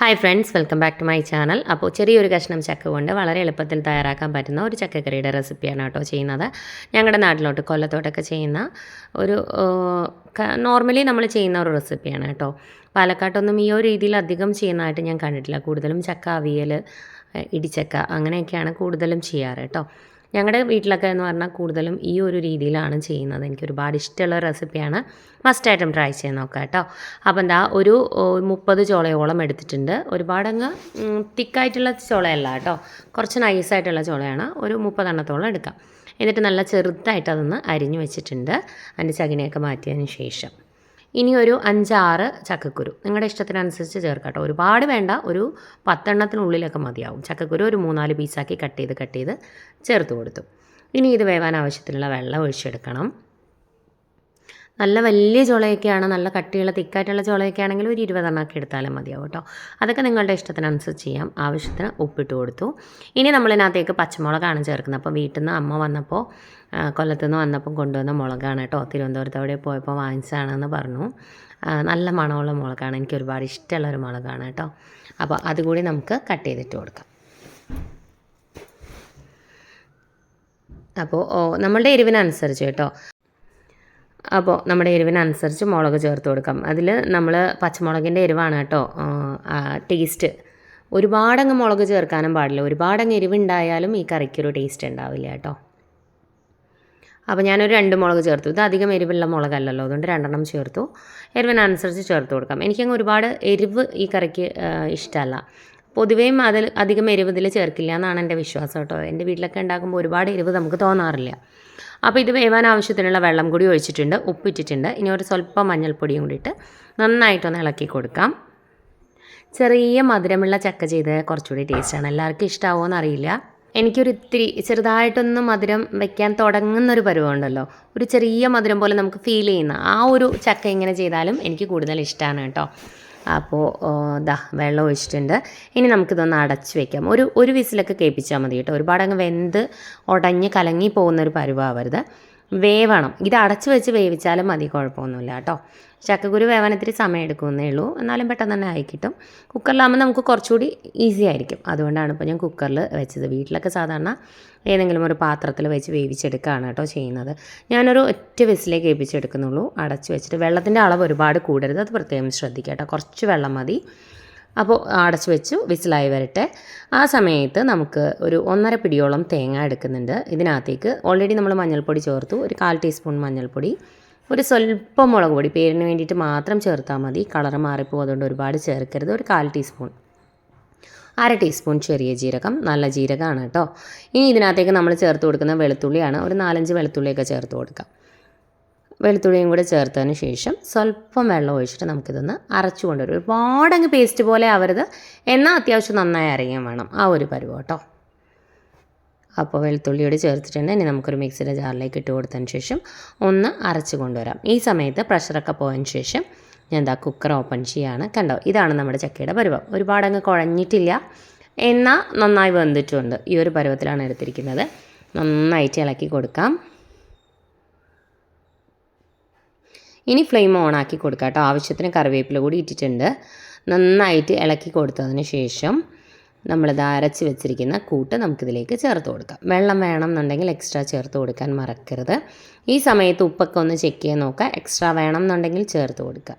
Hi friends welcome back to my channel അപ്പോൾ ചെറിയൊരു കഷ്ണം ചക്ക കൊണ്ട് വളരെ എളുപ്പത്തിൽ തയ്യാറാക്കാൻ പറ്റുന്ന ഒരു ചക്കക്കറിയുടെ റെസിപ്പിയാണ് കേട്ടോ ചെയ്യുന്നത്. ഞങ്ങളുടെ നാട്ടിലോട്ട് കൊല്ലത്തോട്ടൊക്കെ ചെയ്യുന്ന ഒരു നോർമലി നമ്മൾ ചെയ്യുന്ന ഒരു റെസിപ്പിയാണ് കേട്ടോ. പാലക്കാട്ടൊന്നും ഈ ഒരു രീതിയിൽ അധികം ചെയ്യുന്നതായിട്ട് ഞാൻ കണ്ടിട്ടില്ല. കൂടുതലും ചക്ക അവിയൽ ഇടിച്ചക്ക അങ്ങനെയൊക്കെയാണ് കൂടുതലും ചെയ്യാറ് കേട്ടോ. ഞങ്ങളുടെ വീട്ടിലൊക്കെ എന്ന് പറഞ്ഞാൽ കൂടുതലും ഈ ഒരു രീതിയിലാണ് ചെയ്യുന്നത്. എനിക്ക് ഒരുപാട് ഇഷ്ടമുള്ള റെസിപ്പിയാണ് മസ്റ്റായിട്ടും ട്രൈ ചെയ്ത് നോക്കാം കേട്ടോ അപ്പം എന്താ ഒരു മുപ്പത് ചോളയോളം എടുത്തിട്ടുണ്ട്. ഒരുപാടങ്ങ് തിക്കായിട്ടുള്ള ചോളയല്ല കേട്ടോ കുറച്ച് നൈസായിട്ടുള്ള ചോളയാണ്. ഒരു മുപ്പതെണ്ണത്തോളം എടുക്കാം. എന്നിട്ട് നല്ല ചെറുതായിട്ട് അതൊന്ന് അരിഞ്ഞു വെച്ചിട്ടുണ്ട്. അതിന്റെ ചകിനെയൊക്കെ മാറ്റിയതിന് ശേഷം. ഇനി ഒരു അഞ്ചാറ് ചക്കക്കുരു. നിങ്ങളുടെ ഇഷ്ടത്തിനനുസരിച്ച് ചേർക്കാം കേട്ടോ ഒരുപാട് വേണ്ട ഒരു പത്തെണ്ണത്തിനുള്ളിലൊക്കെ മതിയാവും. ചക്കക്കുരു ഒരു മൂന്നാൽ പീസാക്കി കട്ട് ചെയ്ത് കട്ട് ചെയ്ത് ചേർത്ത് കൊടുത്തു. ഇനി ഇത് വേവാൻ ആവശ്യത്തിനുള്ള വെള്ളം ഒഴിച്ചെടുക്കണം. നല്ല വലിയ ചുളയൊക്കെയാണ് നല്ല കട്ടിയുള്ള തിക്കായിട്ടുള്ള ചുളയൊക്കെ ആണെങ്കിൽ ഒരു ഇരുപതെണ്ണമൊക്കെ എടുത്താലും മതിയാവും കേട്ടോ. അതൊക്കെ നിങ്ങളുടെ ഇഷ്ടത്തിനനുസരിച്ച് ചെയ്യാം. ആവശ്യത്തിന് ഉപ്പിട്ട് കൊടുത്തു. ഇനി നമ്മളിതിനകത്തേക്ക് പച്ചമുളകാണ് ചേർക്കുന്നത്. അപ്പോൾ വീട്ടിൽ നിന്ന് അമ്മ വന്നപ്പോൾ കൊല്ലത്തു നിന്ന് വന്നപ്പം കൊണ്ടുവന്ന മുളകാണ് കേട്ടോ. തിരുവനന്തപുരത്ത് അവിടെ പോയപ്പോൾ വാങ്ങിച്ചതാണെന്ന് പറഞ്ഞു. നല്ല മണമുള്ള മുളകാണ്. എനിക്ക് ഒരുപാട് ഇഷ്ടമുള്ള ഒരു മുളകാണ് കേട്ടോ. അപ്പോൾ അതുകൂടി നമുക്ക് കട്ട് ചെയ്തിട്ട് കൊടുക്കാം. അപ്പോൾ നമ്മളുടെ എരിവിനനുസരിച്ച് കേട്ടോ. അപ്പോൾ നമ്മുടെ എരിവിനനുസരിച്ച് മുളക് ചേർത്ത് കൊടുക്കാം. അതിൽ നമ്മൾ പച്ചമുളകിന്റെ എരിവാണ് കേട്ടോ. ടേസ്റ്റ് ഒരുപാടങ്ങ് മുളക് ചേർക്കാനും പാടില്ല. ഒരുപാടങ്ങ് എരിവുണ്ടായാലും ഈ കറിക്കൊരു ടേസ്റ്റ് ഉണ്ടാവില്ല കേട്ടോ. അപ്പോൾ ഞാനൊരു രണ്ട് മുളക് ചേർത്തു. ഇത് അധികം എരിവുള്ള മുളകല്ലല്ലോ. അതുകൊണ്ട് രണ്ടെണ്ണം ചേർത്തു. എരിവിനനുസരിച്ച് ചേർത്ത് കൊടുക്കാം. എനിക്കങ്ങ് ഒരുപാട് എരിവ് ഈ കറിക്ക് ഇഷ്ടമല്ല. പൊതുവേയും അതിൽ അധികം എരിവതിൽ ചേർക്കില്ല എന്നാണ് എന്റെ വിശ്വാസം കേട്ടോ. എന്റെ വീട്ടിലൊക്കെ ഉണ്ടാക്കുമ്പോൾ ഒരുപാട് എരിവ് നമുക്ക് തോന്നാറില്ല. അപ്പോൾ ഇത് വേവാൻ ആവശ്യത്തിനുള്ള വെള്ളം കൂടി ഒഴിച്ചിട്ടുണ്ട് ഉപ്പിട്ടിട്ടുണ്ട്. ഇനി ഒരു സ്വല്പം മഞ്ഞൾപ്പൊടിയും കൂടിയിട്ട് നന്നായിട്ടൊന്ന് ഇളക്കി കൊടുക്കാം. ചെറിയ മധുരമുള്ള ചക്ക ചെയ്ത് കുറച്ചുകൂടി ടേസ്റ്റാണ് എല്ലാവർക്കും ഇഷ്ടമാവുമോ അറിയില്ല എനിക്കൊരു ഇത്തിരി ചെറുതായിട്ടൊന്ന് മധുരം വെക്കാൻ തുടങ്ങുന്ന ഒരു പരുവമുണ്ടല്ലോ ഒരു ചെറിയ മധുരം പോലെ നമുക്ക് ഫീൽ ചെയ്യുന്ന ആ ഒരു ചക്ക ഇങ്ങനെ ചെയ്താലും എനിക്ക് കൂടുതൽ ഇഷ്ടമാണ് കേട്ടോ. അപ്പോൾ ദാ വെള്ളം ഒഴിച്ചിട്ടുണ്ട്. ഇനി നമുക്കിതൊന്ന് അടച്ച് വെക്കാം. ഒരു ഒരു വിസിലൊക്കെ കേൾപ്പിച്ചാൽ മതി കേട്ടോ. ഒരുപാട് അങ്ങ് വെന്ത് ഉടഞ്ഞ് കലങ്ങി പോകുന്നൊരു പരുവാവരുത്. വേവണം. ഇത് അടച്ചു വെച്ച് വേവിച്ചാലും മതി കുഴപ്പമൊന്നുമില്ല കേട്ടോ. ചക്കക്കുരു വേവാൻ ഇത്തിരി സമയം എടുക്കുമെന്നേ ഉള്ളൂ. എന്നാലും പെട്ടെന്ന് തന്നെ ആയി കിട്ടും. കുക്കറിലാകുമ്പോൾ നമുക്ക് കുറച്ചുകൂടി ഈസി ആയിരിക്കും. അതുകൊണ്ടാണ് ഇപ്പോൾ ഞാൻ കുക്കറിൽ വെച്ചത്. വീട്ടിലൊക്കെ സാധാരണ ഏതെങ്കിലും ഒരു പാത്രത്തിൽ വെച്ച് വേവിച്ചെടുക്കുകയാണ് കേട്ടോ ചെയ്യുന്നത്. ഞാനൊരു ഒറ്റ വിസിലേക്ക് വേവിച്ചെടുക്കുന്നുള്ളൂ. അടച്ച് വെച്ചിട്ട് വെള്ളത്തിന്റെ അളവ് ഒരുപാട് കൂടരുത്. അത് പ്രത്യേകം ശ്രദ്ധിക്കുക കേട്ടോ. കുറച്ച് വെള്ളം മതി. അപ്പോൾ അടച്ചു വെച്ചു വിസിലായി വരട്ടെ. ആ സമയത്ത് നമുക്ക് ഒരു ഒന്നര പിടിയോളം തേങ്ങ എടുക്കുന്നുണ്ട്. ഇതിനകത്തേക്ക് ഓൾറെഡി നമ്മൾ മഞ്ഞൾപ്പൊടി ചേർത്തു. ഒരു കാൽ ടീസ്പൂൺ മഞ്ഞൾപ്പൊടി ഒരു സ്വല്പം മുളക് പൊടി പേരിന് വേണ്ടിയിട്ട് മാത്രം ചേർത്താൽ മതി. കളർ മാറിപ്പോകും അതുകൊണ്ട് ഒരുപാട് ചേർക്കരുത്. ഒരു കാൽ ടീസ്പൂൺ അര ടീസ്പൂൺ ചെറിയ ജീരകം നല്ല ജീരകമാണ് കേട്ടോ. ഇനി ഇതിനകത്തേക്ക് നമ്മൾ ചേർത്ത് കൊടുക്കുന്ന വെളുത്തുള്ളിയാണ്. ഒരു നാലഞ്ച് വെളുത്തുള്ളിയൊക്കെ ചേർത്ത് കൊടുക്കാം. വെളുത്തുള്ളിയും കൂടെ ചേർത്തതിന് ശേഷം സ്വല്പം വെള്ളം ഒഴിച്ചിട്ട് നമുക്കിതൊന്ന് അരച്ചു കൊണ്ടുവരും ഒരുപാടങ്ങ് പേസ്റ്റ് പോലെ ആവരുത്. എന്നാൽ അത്യാവശ്യം നന്നായി അരയാൻ വേണം. ആ ഒരു പരുവം കേട്ടോ. അപ്പോൾ വെളുത്തുള്ളിയോട് ചേർത്തിട്ടുണ്ട്. ഇനി നമുക്കൊരു മിക്സിയുടെ ജാറിലേക്ക് ഇട്ട് കൊടുത്തതിന് ശേഷം ഒന്ന് അരച്ച് കൊണ്ടുവരാം. ഈ സമയത്ത് പ്രഷറൊക്കെ പോയതിന് ശേഷം ഞാൻ എന്താ കുക്കർ ഓപ്പൺ ചെയ്യാണ്. കണ്ടോ? ഇതാണ് നമ്മുടെ ചക്കയുടെ പരുവം. ഒരുപാടങ്ങ് കുഴഞ്ഞിട്ടില്ല. എന്നാൽ നന്നായി വെന്തിട്ടുമുണ്ട് ഈ ഒരു പരുവത്തിലാണ് എടുത്തിരിക്കുന്നത്. നന്നായിട്ട് ഇളക്കി കൊടുക്കാം. ഇനി ഫ്ലെയിം ഓൺ ആക്കി കൊടുക്കാം കേട്ടോ. ആവശ്യത്തിന് കറിവേപ്പില കൂടി ഇട്ടിട്ടുണ്ട്. നന്നായിട്ട് ഇളക്കി കൊടുത്തതിന് ശേഷം നമ്മളിത് അരച്ച് വെച്ചിരിക്കുന്ന കൂട്ട് നമുക്കിതിലേക്ക് ചേർത്ത് കൊടുക്കാം. വെള്ളം വേണം എന്നുണ്ടെങ്കിൽ എക്സ്ട്രാ ചേർത്ത് കൊടുക്കാൻ മറക്കരുത്. ഈ സമയത്ത് ഉപ്പൊക്കെ ഒന്ന് ചെക്ക് ചെയ്യാൻ നോക്കുക. എക്സ്ട്രാ വേണം എന്നുണ്ടെങ്കിൽ ചേർത്ത് കൊടുക്കുക.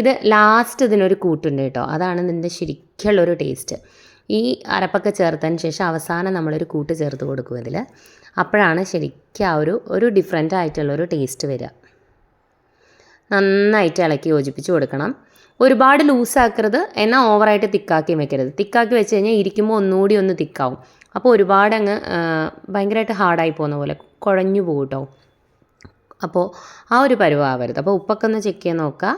ഇത് ലാസ്റ്റ് ഇതിനൊരു കൂട്ടുണ്ട് കേട്ടോ. അതാണ് ഇതിന്റെ ശരിക്കുള്ളൊരു ടേസ്റ്റ് ഈ അരപ്പൊക്കെ ചേർത്തതിന് ശേഷം അവസാനം നമ്മളൊരു കൂട്ട് ചേർത്ത് കൊടുക്കും ഇതിൽ അപ്പോഴാണ് ശരിക്കും ആ ഒരു ഒരു ഡിഫറെന്റ് ആയിട്ടുള്ളൊരു ടേസ്റ്റ് വരിക. നന്നായിട്ട് ഇളക്കി യോജിപ്പിച്ച് കൊടുക്കണം. ഒരുപാട് ലൂസാക്കരുത് എന്നാൽ ഓവറായിട്ട് തിക്കാക്കി വെക്കരുത്. തിക്കാക്കി വെച്ച് കഴിഞ്ഞാൽ ഇരിക്കുമ്പോൾ ഒന്നുകൂടി ഒന്ന് തിക്കാവും. അപ്പോൾ ഒരുപാട് അങ്ങ് ഭയങ്കരമായിട്ട് ഹാർഡായി പോകുന്ന പോലെ കുഴഞ്ഞു പോകും കേട്ടോ അപ്പോൾ ആ ഒരു പരുവാവരുത്. അപ്പോൾ ഉപ്പൊക്കെ ഒന്ന് ചെക്ക് ചെയ്ത് നോക്കുക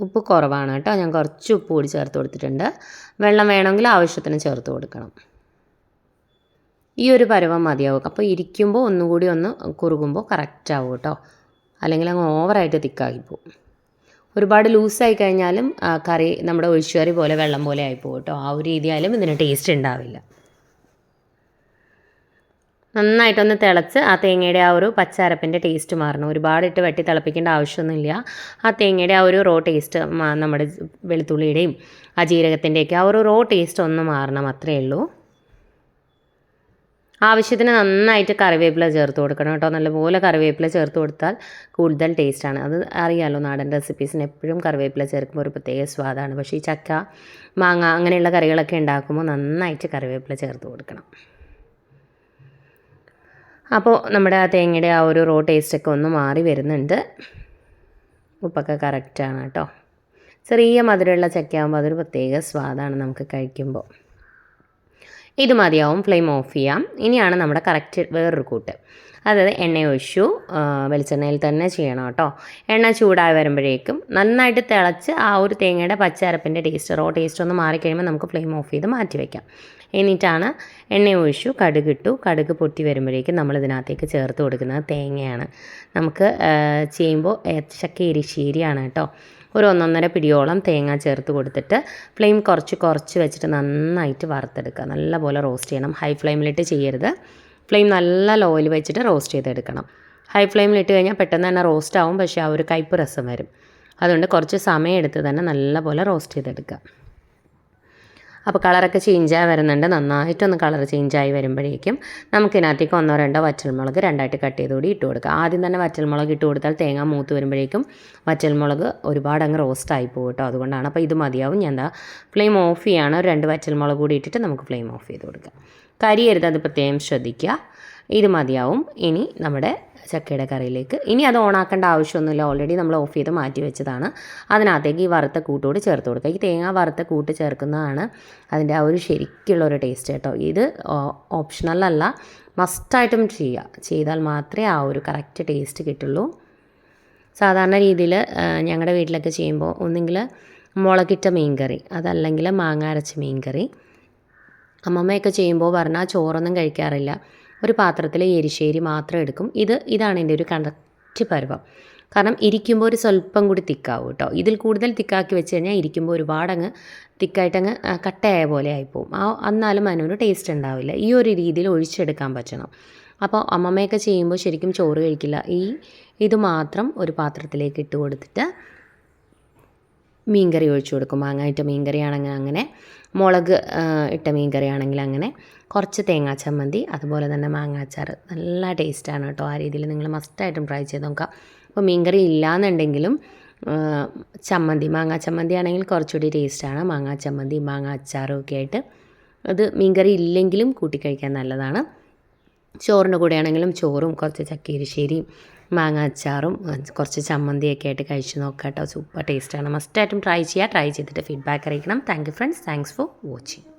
ഉപ്പ് കുറവാണ് കേട്ടോ. ഞാൻ കുറച്ച് ഉപ്പ് കൂടി ചേർത്ത് കൊടുത്തിട്ടുണ്ട്. വെള്ളം വേണമെങ്കിൽ ആവശ്യത്തിന് ചേർത്ത് കൊടുക്കണം. ഈ ഒരു പരുവം മതിയാവും. അപ്പോൾ ഇരിക്കുമ്പോൾ ഒന്നുകൂടി ഒന്ന് കുറുകുമ്പോൾ കറക്റ്റ് ആവും കേട്ടോ. അല്ലെങ്കിൽ അങ്ങ് ഓവറായിട്ട് തിക്കാക്കി പോകും ഒരുപാട് ലൂസായി കഴിഞ്ഞാലും കറി നമ്മുടെ ഒഴിച്ചുകറി പോലെ വെള്ളം പോലെ ആയിപ്പോകും കേട്ടോ. ആ ഒരു രീതിയായാലും ഇതിന് ടേസ്റ്റ് ഉണ്ടാവില്ല. നന്നായിട്ടൊന്ന് തിളച്ച് ആ തേങ്ങയുടെ ആ ഒരു പച്ചരപ്പിന്റെ ടേസ്റ്റ് മാറണം. ഒരുപാട് ഇട്ട് വെട്ടി തിളപ്പിക്കേണ്ട ആവശ്യമൊന്നുമില്ല. ആ തേങ്ങയുടെ ആ ഒരു റോ ടേസ്റ്റ് നമ്മുടെ വെളുത്തുള്ളിയുടെയും ആ ജീരകത്തിന്റെയൊക്കെ ആ ഒരു റോ ടേസ്റ്റ് ഒന്ന് മാറണം അത്രയേ ഉള്ളൂ. ആവശ്യത്തിന് നന്നായിട്ട് കറിവേപ്പില ചേർത്ത് കൊടുക്കണം കേട്ടോ. നല്ലപോലെ കറിവേപ്പില ചേർത്ത് കൊടുത്താൽ കൂടുതൽ ടേസ്റ്റാണ് അത് അറിയാമല്ലോ നാടൻ റെസിപ്പീസിന് എപ്പോഴും കറിവേപ്പില ചേർക്കുമ്പോൾ ഒരു പ്രത്യേക സ്വാദാണ്. പക്ഷേ ഈ ചക്ക മാങ്ങ അങ്ങനെയുള്ള കറികളൊക്കെ ഉണ്ടാക്കുമ്പോൾ നന്നായിട്ട് കറിവേപ്പില ചേർത്ത് കൊടുക്കണം. അപ്പോൾ നമ്മുടെ ആ തേങ്ങയുടെ ആ ഒരു റോ ടേസ്റ്റൊക്കെ ഒന്ന് മാറി വരുന്നുണ്ട്. ഉപ്പൊക്കെ കറക്റ്റാണ് കേട്ടോ. ചെറിയ മധുരമുള്ള ചക്കയാകുമ്പോൾ അതൊരു പ്രത്യേക സ്വാദാണ് നമുക്ക് കഴിക്കുമ്പോൾ. ഇത് മതിയാവും ഫ്ലെയിം ഓഫ് ചെയ്യാം. ഇനിയാണ് നമ്മുടെ കറക്റ്റ് വേറൊരു കൂട്ട്. അതായത് എണ്ണ ഒഴിച്ചു വെളിച്ചെണ്ണയിൽ തന്നെ ചെയ്യണം കേട്ടോ. എണ്ണ ചൂടായി വരുമ്പോഴേക്കും നന്നായിട്ട് തിളച്ച് ആ ഒരു തേങ്ങയുടെ പച്ചരപ്പിന്റെ ടേസ്റ്റ് റോ ടേസ്റ്റ് ഒന്ന് മാറിക്കഴിയുമ്പോൾ നമുക്ക് ഫ്ലെയിം ഓഫ് ചെയ്ത് മാറ്റി വയ്ക്കാം എന്നിട്ടാണ് എണ്ണ ഒഴിച്ചു കടുകിട്ടു കടുക് പൊട്ടി വരുമ്പോഴേക്കും നമ്മൾ ഇതിനകത്തേക്ക് ചേർത്ത് കൊടുക്കുന്നത് തേങ്ങയാണ്. നമുക്ക് ചെയ്യുമ്പോൾ ചക്ക എരിശ്ശേരിയാണ് കേട്ടോ. ഒരു ഒന്നൊന്നര പിടിയോളം തേങ്ങ ചേർത്ത് കൊടുത്തിട്ട് ഫ്ലെയിം കുറച്ച് കുറച്ച് വെച്ചിട്ട് നന്നായിട്ട് വറുത്തെടുക്കുക. നല്ലപോലെ റോസ്റ്റ് ചെയ്യണം. ഹൈ ഫ്ലെയിമിലിട്ട് ചെയ്യരുത്. ഫ്ലെയിം നല്ല ലോയിൽ വെച്ചിട്ട് റോസ്റ്റ് ചെയ്തെടുക്കണം. ഹൈ ഫ്ലെയിമിലിട്ട് കഴിഞ്ഞാൽ പെട്ടെന്ന് തന്നെ റോസ്റ്റ് ആവും. പക്ഷേ ആ ഒരു കയ്പ്പ് രസം വരും. അതുകൊണ്ട് കുറച്ച് സമയം എടുത്ത് തന്നെ നല്ലപോലെ റോസ്റ്റ് ചെയ്തെടുക്കുക. അപ്പോൾ കളറൊക്കെ ചേഞ്ചായി വരുന്നുണ്ട്. നന്നായിട്ടൊന്ന് കളർ ചേഞ്ചായി വരുമ്പോഴേക്കും നമുക്കിതിനകത്തേക്ക് ഒന്നോ രണ്ടോ വറ്റൽമുളക് രണ്ടായിട്ട് കട്ട് ചെയ്തുകൂടി ഇട്ട് കൊടുക്കുക ആദ്യം തന്നെ വറ്റൽമുളക് ഇട്ട് കൊടുത്താൽ തേങ്ങ മൂത്ത് വരുമ്പോഴേക്കും വറ്റൽമുളക് ഒരുപാട് അങ്ങ് റോസ്റ്റ് ആയി പോകും കേട്ടോ. അതുകൊണ്ടാണ് അപ്പോൾ ഇത് മതിയാവും. ഞാൻ എന്താ ഫ്ലെയിം ഓഫ് ചെയ്യാണ്. രണ്ട് വറ്റൽമുളക് കൂടി ഇട്ടിട്ട് നമുക്ക് ഫ്ലെയിം ഓഫ് ചെയ്ത് കൊടുക്കുക കരിയരുത് അത് പ്രത്യേകം ശ്രദ്ധിക്കുക. ഇത് മതിയാവും. ഇനി നമ്മുടെ ചക്കയുടെ കറിയിലേക്ക്. ഇനി അത് ഓണാക്കേണ്ട ആവശ്യമൊന്നുമില്ല. ഓൾറെഡി നമ്മൾ ഓഫ് ചെയ്ത് മാറ്റി വെച്ചതാണ്. അതിനകത്തേക്ക് ഈ വറുത്ത കൂട്ടോട് ചേർത്ത് കൊടുക്കുക. ഈ തേങ്ങ വറുത്ത കൂട്ട് ചേർക്കുന്നതാണ് അതിന്റെ ആ ഒരു ശരിക്കുള്ള ഒരു ടേസ്റ്റ് കേട്ടോ. ഇത് ഓപ്ഷണൽ ഓപ്ഷണലല്ല മസ്റ്റായിട്ടും ചെയ്യുക ചെയ്താൽ മാത്രമേ ആ ഒരു കറക്റ്റ് ടേസ്റ്റ് കിട്ടുള്ളൂ. സാധാരണ രീതിയിൽ ഞങ്ങളുടെ വീട്ടിലൊക്കെ ചെയ്യുമ്പോൾ ഒന്നെങ്കിൽ മുളകിട്ട മീൻകറി അതല്ലെങ്കിൽ മാങ്ങ അരച്ച മീൻകറി. അമ്മമ്മയൊക്കെ ചെയ്യുമ്പോൾ പറഞ്ഞാൽ ചോറൊന്നും കഴിക്കാറില്ല. ഒരു പാത്രത്തിൽ എരിശ്ശേരി മാത്രം എടുക്കും. ഇത് ഇതാണ് എന്റെ ഒരു കറക്റ്റ് പരുവം. കാരണം ഇരിക്കുമ്പോൾ ഒരു സ്വല്പം കൂടി തിക്കാവും കേട്ടോ. ഇതിൽ കൂടുതൽ തിക്കാക്കി വെച്ച് കഴിഞ്ഞാൽ ഇരിക്കുമ്പോൾ ഒരുപാടങ്ങ് തിക്കായിട്ടങ്ങ് കട്ടയായ പോലെ ആയിപ്പോവും. ആ എന്നാലും അതിനൊരു ടേസ്റ്റ് ഉണ്ടാവില്ല. ഈ ഒരു രീതിയിൽ ഒഴിച്ചെടുക്കാൻ പറ്റണം. അപ്പോൾ അമ്മമ്മയൊക്കെ ചെയ്യുമ്പോൾ ശരിക്കും ചോറ് കഴിക്കില്ല. ഈ ഇത് മാത്രം ഒരു പാത്രത്തിലേക്ക് ഇട്ട് കൊടുത്തിട്ട് മീൻകറി ഒഴിച്ചു കൊടുക്കും. മാങ്ങായിട്ട് മീൻകറി ആണെങ്കിൽ അങ്ങനെ. മുളക് ഇട്ട മീൻ കറിയാണെങ്കിൽ അങ്ങനെ കുറച്ച് തേങ്ങാ ചമ്മന്തി അതുപോലെ തന്നെ മാങ്ങാച്ചാർ നല്ല ടേസ്റ്റാണ് കേട്ടോ. ആ രീതിയിൽ നിങ്ങൾ മസ്റ്റായിട്ടും ട്രൈ ചെയ്ത് നോക്കാം അപ്പോൾ മീൻകറി ഇല്ലയെന്നുണ്ടെങ്കിലും ചമ്മന്തി മാങ്ങാ ചമ്മന്തി ആണെങ്കിൽ കുറച്ചുകൂടി ടേസ്റ്റാണ് മാങ്ങാ ചമ്മന്തി മാങ്ങ അച്ചാറും ഒക്കെ ആയിട്ട് അത് മീൻകറി ഇല്ലെങ്കിലും കൂട്ടി കഴിക്കാൻ നല്ലതാണ്. ചോറിന്റെ കൂടെ ആണെങ്കിലും ചോറും കുറച്ച് ചക്കീരിശ്ശേരിയും മാങ്ങ അച്ചാറും കുറച്ച് ചമ്മന്തിയൊക്കെ ആയിട്ട് കഴിച്ച് നോക്കാം കേട്ടോ സൂപ്പർ ടേസ്റ്റാണ്. മസ്റ്റായിട്ടും ട്രൈ ചെയ്യുക ട്രൈ ചെയ്തിട്ട് ഫീഡ്ബാക്ക് അറിയിക്കണം. Thank you friends thanks for watching